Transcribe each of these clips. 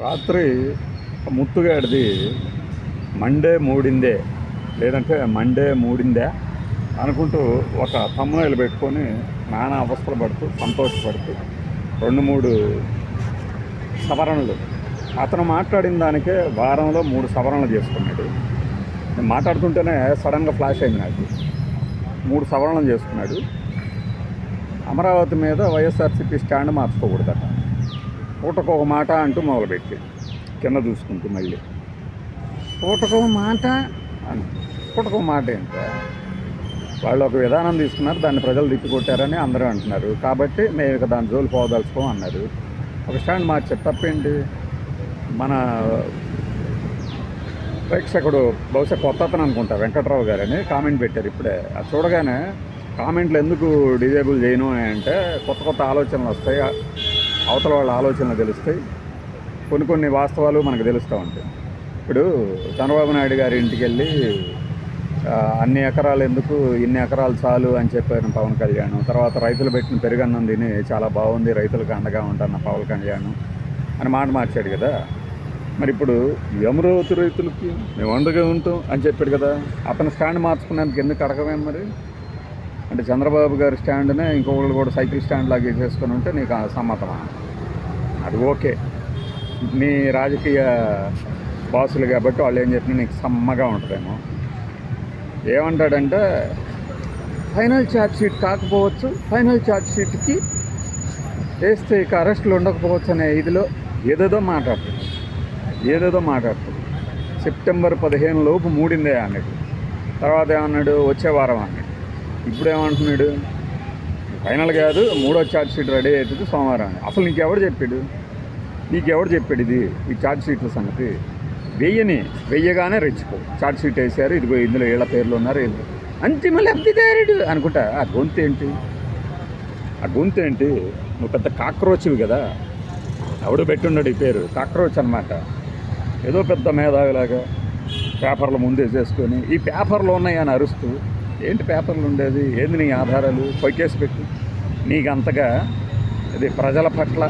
రాత్రి ముత్తుగాడిది మండే మూడిందే లేదంటే మండే మూడిందే అనుకుంటూ ఒక తమ్ముళ్ళు పెట్టుకొని నానా అవస్థలు పడుతూ సంతోషపడుతూ రెండు మూడు సవరణలు. అతను మాట్లాడిన దానికే వారంలో మూడు సవరణలు చేసుకున్నాడు. నేను మాట్లాడుతుంటేనే సడన్గా ఫ్లాష్ అయింది నాకు. మూడు సవరణలు చేసుకున్నాడు. అమరావతి మీద వైఎస్ఆర్సీపీ స్టాండ్ మార్చుకోకూడదట. పూటకు ఒక మాట అంటూ మొదలుపెట్టి కింద చూసుకుంటూ మళ్ళీ. పూటకు ఒక మాట? అని. పూటకు ఒక మాట ఏంటో? వాళ్ళు ఒక విధానం తీసుకున్నారు దాన్ని ప్రజలు తిప్పికొట్టారని అందరూ అంటున్నారు. కాబట్టి మేము ఇక దాని జోలు పోదలుచుకోం అన్నారు. ఒక స్టాండ్ మార్చారు తప్పేంటి? మన ప్రేక్షకుడు బహుశా కొత్త అతను అనుకుంటా వెంకట్రావు గారని కామెంట్ పెట్టారు ఇప్పుడే. అది చూడగానే కామెంట్లు ఎందుకు డిజేబుల్ చేయను అని అంటే కొత్త కొత్త ఆలోచనలు వస్తాయి? అవతల వాళ్ళ ఆలోచనలు తెలుస్తాయి. కొన్ని కొన్ని వాస్తవాలు మనకు తెలుస్తూ ఉంటాయి. ఇప్పుడు చంద్రబాబు నాయుడు గారి ఇంటికి వెళ్ళి అన్ని ఎకరాలు ఎందుకు ఇన్ని ఎకరాలు చాలు అని చెప్పారు పవన్ కళ్యాణ్. తర్వాత రైతులు పెట్టిన పెరుగన్నం తిని చాలా బాగుంది రైతులకు అండగా ఉంటాను పవన్ కళ్యాణ్ అని మాట మార్చాడు కదా. మరి ఇప్పుడు అమరావతి రైతులకి మేము అండగా ఉంటాం అని చెప్పాడు కదా. అతను స్టాండ్ మార్చుకునేందుకు ఎందుకు అడగమేం మరి? అంటే చంద్రబాబు గారి స్టాండ్నే ఇంకొకళ్ళు కూడా సైకిల్ స్టాండ్ లాగా చేసుకొని ఉంటే నీకు సమ్మతమా? అది ఓకే. నీ రాజకీయ బాసులు కాబట్టి వాళ్ళు ఏం చెప్పినా నీకు సమ్మగా ఉంటుందేమో. ఏమంటాడంటే ఫైనల్ ఛార్జ్ షీట్ కాకపోవచ్చు ఫైనల్ ఛార్జ్ షీట్కి వేస్తే ఇక అరెస్టులు ఉండకపోవచ్చు అనే ఇదిలో ఏదేదో మాట్లాడుతుంది. ఏదేదో మాట్లాడుతుంది. సెప్టెంబర్ పదిహేను లోపు మూడిందే అన్నాడు. తర్వాత ఏమన్నాడు? వచ్చే వారం అన్నాడు. ఇప్పుడు ఏమంటున్నాడు ఫైనల్ కాదు మూడో ఛార్జ్ షీట్ రెడీ అవుతుంది సోమవారం అసలు నీకెవడు చెప్పాడు? నీకెవడు చెప్పాడు ఇది? ఈ ఛార్జ్ షీట్ల సంగతి. వెయ్యని వెయ్యగానే రెచ్చిపో. ఛార్జ్ షీట్ వేసారు ఇదిగో ఇందులో ఏళ్ళ పేర్లు ఉన్నారు ఇది అంతిమ లబ్ధిదారుడు అనుకుంటా. ఆ గొంతు ఏంటి? ఆ గొంతు ఏంటి? నువ్వు పెద్ద కాక్రోచ్వి కదా. ఎవడు పెట్టున్నాడు ఈ పేరు? కాక్రోచ్ అనమాట ఏదో పెద్ద మేధావిలాగా పేపర్లు ముందేసేసుకొని ఈ పేపర్లు ఉన్నాయని అరుస్తూ ఏంటి పేపర్లు ఉండేది? ఏంది నీ ఆధారాలు? పైకేసి పెట్టు. నీకు అంతగా ఇది ప్రజల పట్ల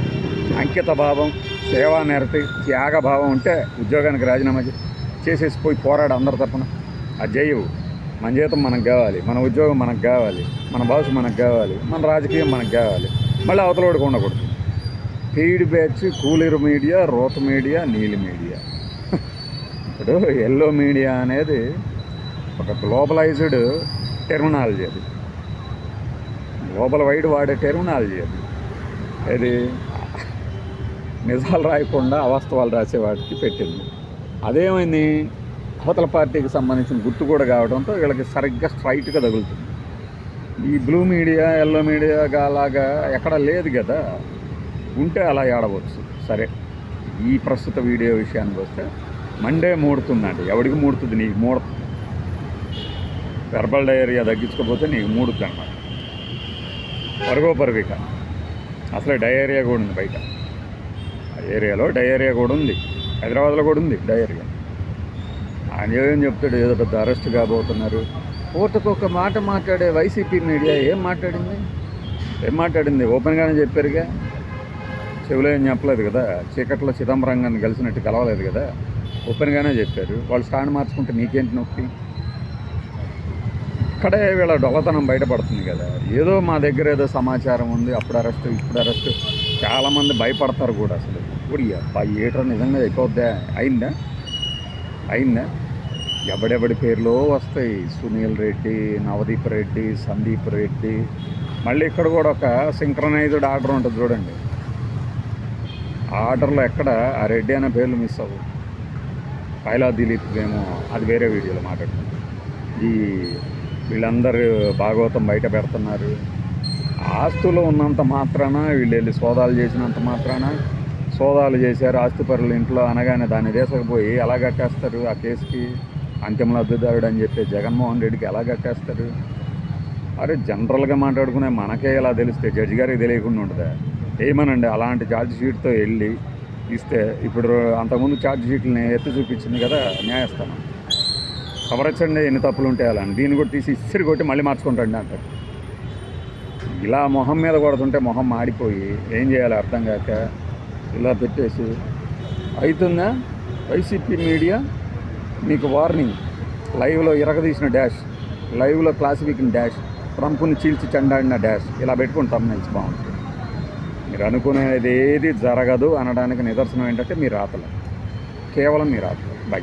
అంకిత భావం సేవా నేరతి త్యాగ భావం ఉంటే ఉద్యోగానికి రాజీనామా చేసేసి పోయి పోరాడు అందరి తరపున. ఆ జయవు మన జీతం మనకు కావాలి మన ఉద్యోగం మనకు కావాలి మన భాష మనకు కావాలి మన రాజకీయం మనకు కావాలి. మళ్ళీ అవతలోడికి ఉండకూడదు. ఫీడ్ బ్యాచ్ కూలీరు మీడియా రోత మీడియా నీలి మీడియా. ఇప్పుడు ఎల్లో మీడియా అనేది ఒక గ్లోబలైజ్డ్ టెర్మినాలజీ అది. గ్లోబల్ వైడ్ వాడే టెర్మినాలజీ అది. అది నిజాలు రాయకుండా అవాస్తవాలు రాసేవాటికి పెట్టింది. అదేమైంది? అవతల పార్టీకి సంబంధించిన గుర్తు కూడా కావడంతో వీళ్ళకి సరిగ్గా స్ట్రైట్గా తగులుతుంది. ఈ బ్లూ మీడియా ఎల్లో మీడియా అలాగా ఎక్కడ లేదు కదా? ఉంటే అలా ఏడవచ్చు. సరే ఈ ప్రస్తుత వీడియో విషయానికి వస్తే మండే మూడుతుందండి. ఎవడికి మూడుతుంది? నీకు మూడ వెర్బల్ డయేరియా తగ్గించుకోపోతే నీకు మూడుద్ది అనమాట పరుగో పరుగిక అసలే డయేరియా కూడా ఉంది బయట. ఏరియాలో డయేరియా కూడా ఉంది. హైదరాబాద్లో కూడా ఉంది డయేరియా. ఆయన ఏం చెప్తాడు? ఏదో పెద్ద అరెస్ట్ కాబోతున్నారు. పూటకు ఒక మాట మాట్లాడే వైసీపీ మీడియా ఏం మాట్లాడింది? ఏం మాట్లాడింది? ఓపెన్గానే చెప్పారుగా. చెవిలో ఏం చెప్పలేదు కదా? చీకట్లో చిదంబరం గారిని కలిసినట్టు కలవలేదు కదా? ఓపెన్గానే చెప్పారు. వాళ్ళు స్టాండ్ మార్చుకుంటే నీకేంటి నొప్పి? ఇక్కడే వీళ్ళ డొల్లతనం బయటపడుతుంది కదా. ఏదో మా దగ్గర ఏదో సమాచారం ఉంది. అప్పుడు అరెస్ట్ ఇప్పుడు అరెస్ట్. చాలామంది భయపడతారు కూడా అసలు. ఇప్పుడు అబ్బాయి ఏటో నిజంగా అయిపోద్దా అయిందా? అయిందా? ఎవడెవడి పేర్లో వస్తాయి? సునీల్ రెడ్డి నవదీప్ రెడ్డి సందీప్ రెడ్డి. మళ్ళీ ఇక్కడ కూడా ఒక సింక్రనైజ్డ్ ఆర్డర్ ఉంటుంది చూడండి. ఆర్డర్లో ఎక్కడ ఆ రెడ్డి అనే పేర్లు మిస్ అవ్వు. పైలా దిలీప్ ఏమో అది వేరే వీడియోలో మాట్లాడుతున్నాం ఈ వీళ్ళందరూ భాగవతం బయట పెడుతున్నారు. ఆస్తులు ఉన్నంత మాత్రాన? వీళ్ళు వెళ్ళి సోదాలు చేసినంత మాత్రాన? సోదాలు చేశారు ఆస్తిపరులు ఇంట్లో అనగానే దాన్ని దేశకపోయి ఎలా కట్టేస్తారు ఆ కేసుకి? అంతిమ లబ్ధిదారుడు అని చెప్పి జగన్మోహన్ రెడ్డికి ఎలా కట్టేస్తారు? అరే జనరల్గా మాట్లాడుకునే మనకే ఇలా తెలిస్తే జడ్జి గారికి తెలియకుండా ఉంటుందా? ఏమనండి అలాంటి ఛార్జ్ షీట్తో వెళ్ళి ఇస్తే ఇప్పుడు అంతకుముందు ఛార్జ్ షీట్ని ఎత్తి చూపించింది కదా న్యాయస్థానం. కవరచ్చండి ఎన్ని తప్పులు ఉంటాయి అలా అని. దీన్ని కూడా తీసి ఇసిరి కొట్టి మళ్ళీ మార్చుకుంటాండి అంటారు. ఇలా మొహం మీద కొడుతుంటే మొహం మాడిపోయి ఏం చేయాలి అర్థం కాక ఇలా పెట్టేసి అవుతుందా వైసీపీ మీడియా? మీకు వార్నింగ్. లైవ్లో ఇరగదీసిన డాష్. లైవ్లో క్లాసిఫిక్ డాష్. ట్రంప్ని చీల్చి చెండాడిన డాష్. ఇలా పెట్టుకుంటాం మంచి బాగుంటుంది మీరు అనుకునేది ఏది జరగదు అనడానికి నిదర్శనం ఏంటంటే మీ రాతలు. కేవలం మీ రాతలు. బై